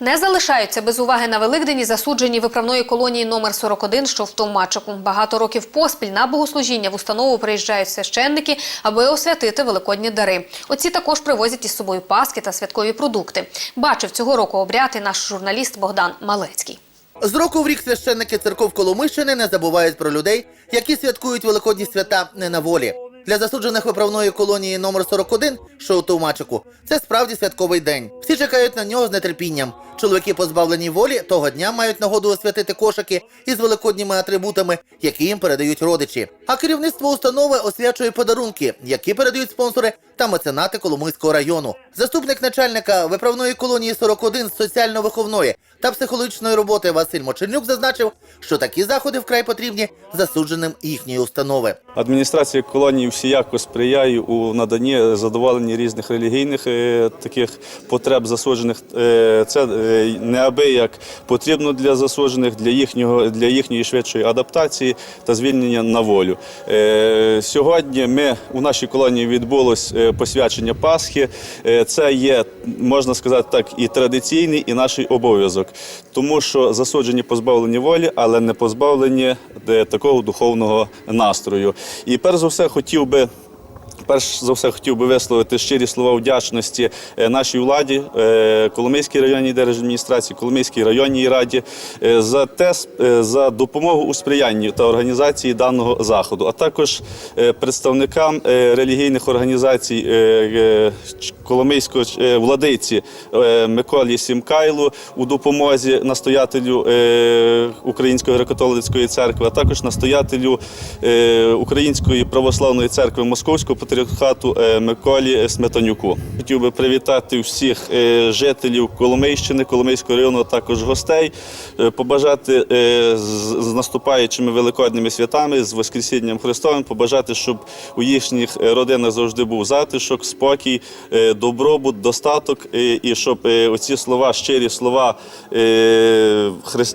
Не залишаються без уваги на Великдені засуджені виправної колонії номер 41, що в Товмачику. Багато років поспіль на богослужіння в установу приїжджають священники, аби освятити великодні дари. Оці також привозять із собою паски та святкові продукти. Бачив цього року обряд і наш журналіст Богдан Малецький. З року в рік священники церков Коломийщини не забувають про людей, які святкують великодні свята не на волі. Для засуджених виправної колонії номер 41, що у Товмачику, це справді святковий день. Всі чекають на нього з нетерпінням. Чоловіки, позбавлені волі, того дня мають нагоду освятити кошики із великодніми атрибутами, які їм передають родичі. А керівництво установи освячує подарунки, які передають спонсори та меценати Коломийського району. Заступник начальника виправної колонії 41 з соціально-виховної та психологічної роботи Василь Мочернюк зазначив, що такі заходи вкрай потрібні засудженим їхньої установи. Адміністрація колонії всіяко сприяє у наданні задоволення різних релігійних е, таких потреб засуджених. Е, це е, неабияк потрібно для засуджених, для їхнього для їхньої швидшої адаптації та звільнення на волю. Е, сьогодні ми у нашій колонії відбулось е, посвячення Пасхи. Е, це є можна сказати так, і традиційний, і наш обов'язок, тому що засуджені позбавлені волі, але не позбавлені е, такого духовного настрою. І перш за все хотів би. Перш за все хотів би висловити щирі слова вдячності е, нашій владі, е, Коломийській районній держадміністрації, Коломийській районній раді е, за те, за допомогу у сприянні та організації даного заходу, а також представникам релігійних організацій Коломийського е, владиці Миколі Сімкайлу у допомозі настоятелю Української греко-католицької церкви, а також настоятелю Української православної церкви Московського патріархату е, Миколі Сметанюку. Хотів би привітати всіх е, жителів Коломийщини, Коломийського району, а також гостей, е, побажати е, з наступаючими великодніми святами, з Воскресінням Христовим, побажати, щоб у їхніх е, родинах завжди був затишок, спокій, е, добробут, достаток, е, і щоб е, оці слова, щирі слова, е,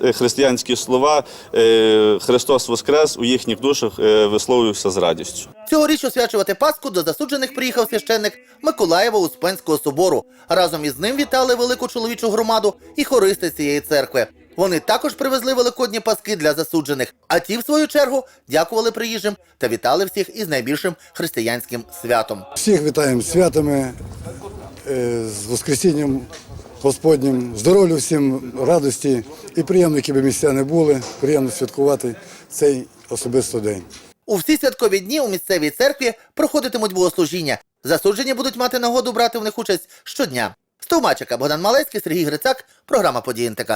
е, християнські слова, е, Христос Воскрес у їхніх душах е, висловлювався з радістю. Цьогоріч освячувати Пасху до засуджених приїхав священник Миколаєва Успенського собору. Разом із ним вітали велику чоловічу громаду і хористи цієї церкви. Вони також привезли великодні паски для засуджених, а ті, в свою чергу, дякували приїжджим та вітали всіх із найбільшим християнським святом. Всіх вітаємо святами, е, з Воскресінням Господнім, здоров'я всім, радості і приємно, які б місця не були, приємно святкувати цей особистий день. У всі святкові дні у місцевій церкві проходитимуть богослужіння. Засуджені будуть мати нагоду брати в них участь щодня. Стовмачика Богдан Малецький, Сергій Грицак, програма «Події НТК».